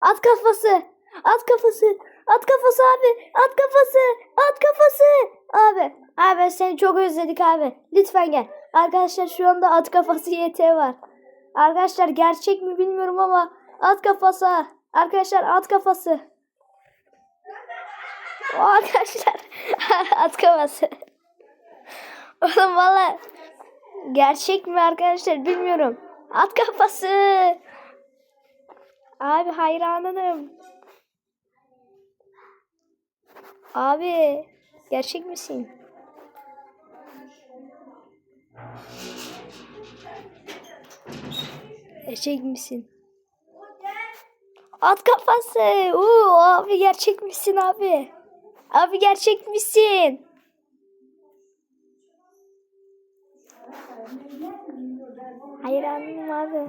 At kafası. At kafası. At kafası abi. At kafası. At kafası. Abi. Abi seni çok özledik abi. Lütfen gel. Arkadaşlar şu anda at kafası YT var. Arkadaşlar gerçek mi bilmiyorum ama at kafası. Arkadaşlar at kafası. O arkadaşlar at kafası. Oğlum valla gerçek mi arkadaşlar bilmiyorum. At kafası. Abi hayranınım. Abi gerçek misin? Gerçek misin? At kafası. Oo, abi gerçek misin abi? Abi gerçek misin? Hayranım abi.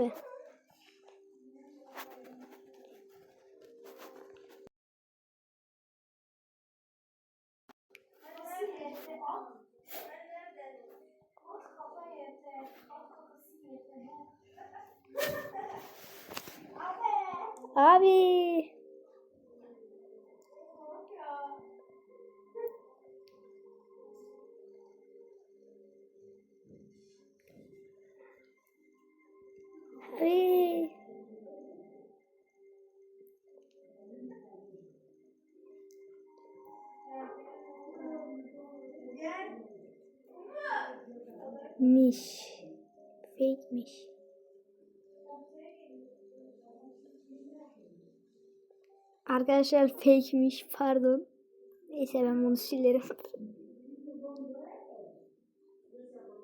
Abi. Abi. Miş. Fake'miş. Arkadaşlar fake'miş pardon. Neyse ben bunu silerim.